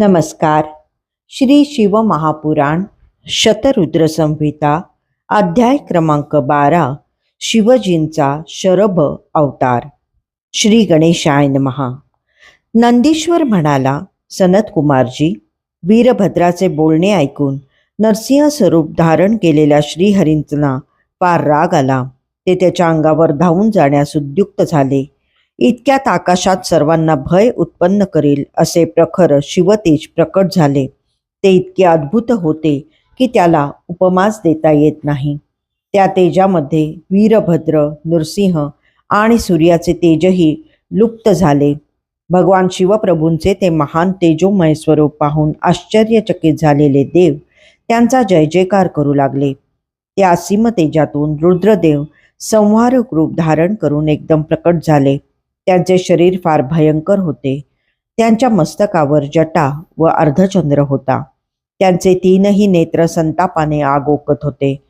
नमस्कार. श्री शिव महापुराण शतरुद्र संहिता अध्याय क्रमांक बारा शिवजींचा शरभ अवतार. श्री गणेशाय महा नंदीश्वर म्हणाला सनत कुमारजी वीरभद्राचे बोलणे ऐकून नरसिंह स्वरूप धारण केलेल्या श्रीहरींना फार राग आला. ते त्याच्या अंगावर धावून जाण्यास उद्युक्त झाले. इतक्यात आकाशात सर्वांना भय उत्पन्न करेल असे प्रखर शिवतेज प्रकट झाले. ते इतके अद्भुत होते की त्याला उपमास देता येत नाही. त्या तेजामध्ये वीरभद्र नृसिंह आणि सूर्याचे तेजही लुप्त झाले. भगवान शिवप्रभूंचे ते महान तेजोमय स्वरूप पाहून आश्चर्यचकित झालेले देव त्यांचा जय जयकार करू लागले. त्या असीम तेजातून रुद्रदेव संहारक रूप धारण करून एकदम प्रकट झाले. त्यांचे शरीर फार भयंकर होते. त्यांच्या मस्तकावर जटा व अर्धचंद्र होता. त्यांचे तीनही नेत्र संतापाने आग ओकत होते.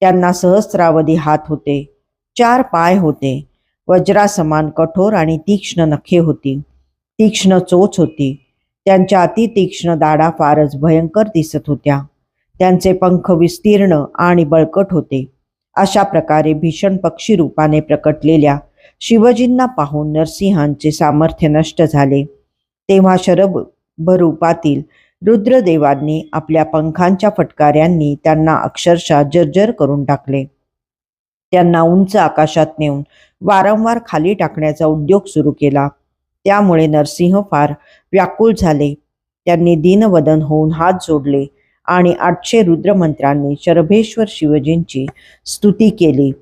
त्यांना सहस्रावधी हात होते. चार पाय होते. वज्रासमान कठोर आणि तीक्ष्ण नखे होती. तीक्ष्ण चोच होती. त्यांच्या अतितीक्ष्ण दाढा फारच भयंकर दिसत होत्या. त्यांचे पंख विस्तीर्ण आणि बळकट होते. अशा प्रकारे भीषण पक्षी रूपाने प्रकटलेल्या शिवजींना पाहून नरसिंहांचे सामर्थ्य नष्ट झाले. तेव्हा शरभ रूपातील रुद्रदेवांनी आपल्या पंखांच्या फटकाऱ्यांनी त्यांना अक्षरशः जर्जर करून टाकले. त्यांना उंच आकाशात नेऊन वारंवार खाली टाकण्याचा उद्योग सुरू केला. त्यामुळे नरसिंह फार व्याकुळ झाले. त्यांनी दीनवदन होऊन हात जोडले आणि आठशे रुद्रमंत्रांनी शरभेश्वर शिवजींची स्तुती केली.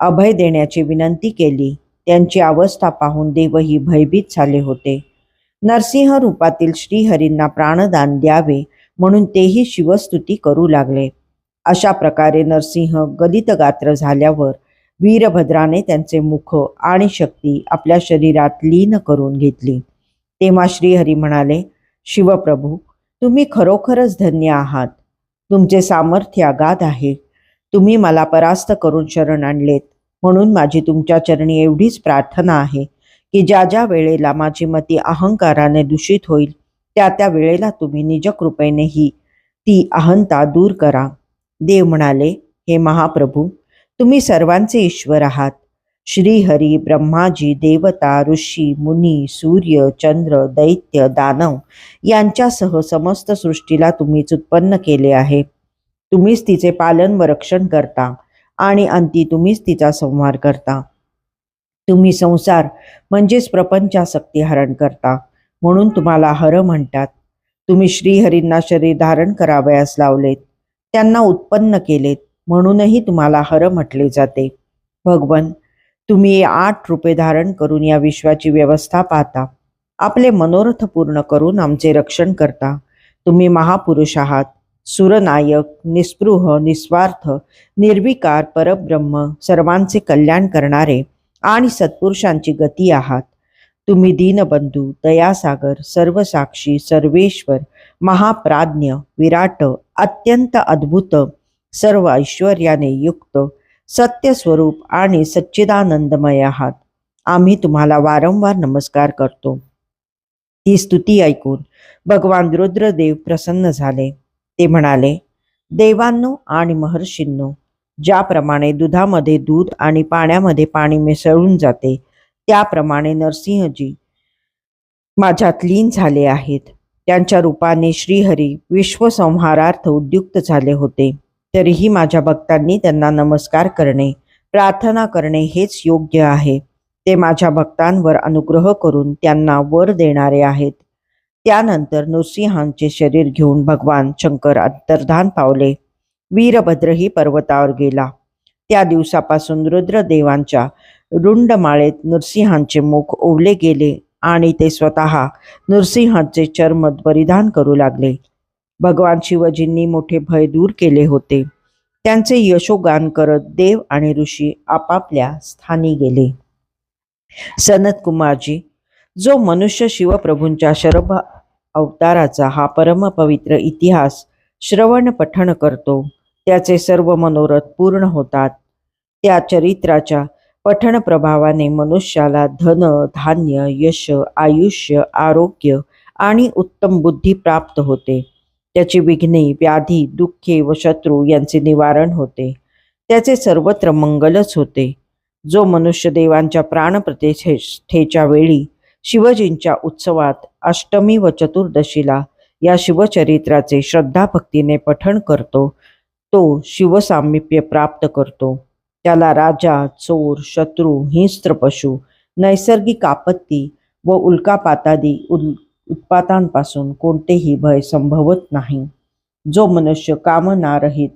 अभय देण्याची विनंती केली. त्यांची अवस्था पाहून देवही भयभीत झाले होते. नरसिंह रूपातील श्रीहरींना प्राणदान द्यावे म्हणून तेही शिवस्तुती करू लागले. अशा प्रकारे नरसिंह गलितगात्र झाल्यावर वीरभद्राने त्यांचे मुख आणि शक्ती आपल्या शरीरात लीन करून घेतली. तेव्हा श्रीहरी म्हणाले शिवप्रभू तुम्ही खरोखरच धन्य आहात. तुमचे सामर्थ्य अगाध आहे. तुम्ही मला परास्त करून शरण आणलेत. म्हणून माझी तुमच्या चरणी एवढीच प्रार्थना आहे की ज्या ज्या वेळेला माझी मती अहंकाराने दूषित होईल त्या त्या वेळेला तुम्ही निजकृपेनेही ती अहंता दूर करा. देव म्हणाले हे महाप्रभू तुम्ही सर्वांचे ईश्वर आहात. श्रीहरी ब्रह्माजी देवता ऋषी मुनी सूर्य चंद्र दैत्य दानव यांच्यासह समस्त सृष्टीला तुम्हीच उत्पन्न केले आहे. तुम्हीच तिचे पालन व रक्षण करता. आणि अंती तुम्हीच तिचा संहार करता. तुम्ही संसार म्हणजेच प्रपंचासक्ती हरण करता म्हणून तुम्हाला हर म्हणतात. तुम्ही श्रीहरींना शरीर धारण करावयास लावलेत त्यांना उत्पन्न केलेत म्हणूनही तुम्हाला हर म्हटले जाते. भगवन तुम्ही आठ रूपे धारण करून या विश्वाची व्यवस्था पाहता. आपले मनोरथ पूर्ण करून आमचे रक्षण करता. तुम्ही महापुरुष आहात. सुरनायक निस्पृह निस्वार्थ निर्विकार परब्रह्म सर्वांचे कल्याण करणारे आणि सत्पुरुषांची गती आहात. तुम्ही दीनबंधू दयासागर सर्वसाक्षी सर्वेश्वर महाप्राज्ञ विराट अत्यंत अद्भुत सर्व ऐश्वर्याने युक्त सत्यस्वरूप आणि सच्चिदानंदमय आहात. आम्ही तुम्हाला वारंवार नमस्कार करतो. ही स्तुती ऐकून भगवान रुद्रदेव प्रसन्न झाले. ते म्हणाले देवांनो आणि महर्षींनो ज्याप्रमाणे दुधामध्ये दूध आणि पाण्यामध्ये पाणी मिसळून जाते त्याप्रमाणे नरसिंहजी माझ्यात लीन झाले आहेत. त्यांच्या रूपाने श्रीहरी विश्वसंहारार्थ उद्युक्त झाले होते. तरीही माझ्या भक्तांनी त्यांना नमस्कार करणे प्रार्थना करणे हेच योग्य आहे. ते माझ्या भक्तांवर अनुग्रह करून त्यांना वर देणारे आहेत. त्यानंतर नृसिंहांचे शरीर घेऊन भगवान शंकर अंतर्धान पावले. वीरभद्रही पर्वतावर गेला. त्या दिवसापासून रुद्रदेवांच्या रुंडमाळेत नृसिंहांचे मुख ओवले गेले आणि ते स्वतः नृसिंहांचे चर्म परिधान करू लागले. भगवान शिवजींनी मोठे भय दूर केले होते. त्यांचे यशोगान करत देव आणि ऋषी आपापल्या स्थानी गेले. सनत कुमारजी जो मनुष्य शिवप्रभूंच्या शरभ अवताराचा हा परमपवित्र इतिहास श्रवण पठण करतो त्याचे सर्व मनोरथ पूर्ण होतात. त्या चरित्राच्या पठण प्रभावाने मनुष्याला धन धान्य यश आयुष्य आरोग्य आणि उत्तम बुद्धी प्राप्त होते. त्याची विघ्ने व्याधी दुःखे व शत्रू यांचे निवारण होते. त्याचे सर्वत्र मंगलच होते. जो मनुष्य देवांच्या प्राणप्रतिष्ठेच्या वेळी शिवजींच्या उत्सवात अष्टमी व चतुर्दशीला या शिवचरित्राचे श्रद्धाभक्तीने पठण करतो. तो शिवसामिप्य प्राप्त करतो. त्याला राजा चोर शत्रू हिंस्त्र पशु नैसर्गिक आपत्ती व उल्कापातादी उल उत्पातांपासून कोणतेही भय संभवत नाही. जो मनुष्य कामनारहित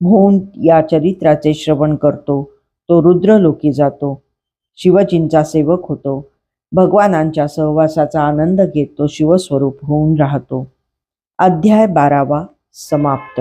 होऊन या चरित्राचे श्रवण करतो तो रुद्रलोकी जातो. शिवजींचा सेवक होतो. भगवानांच्या सहवासाचा आनंद घेत तो शिवस्वरूप होऊन राहतो. अध्याय बारावा समाप्त.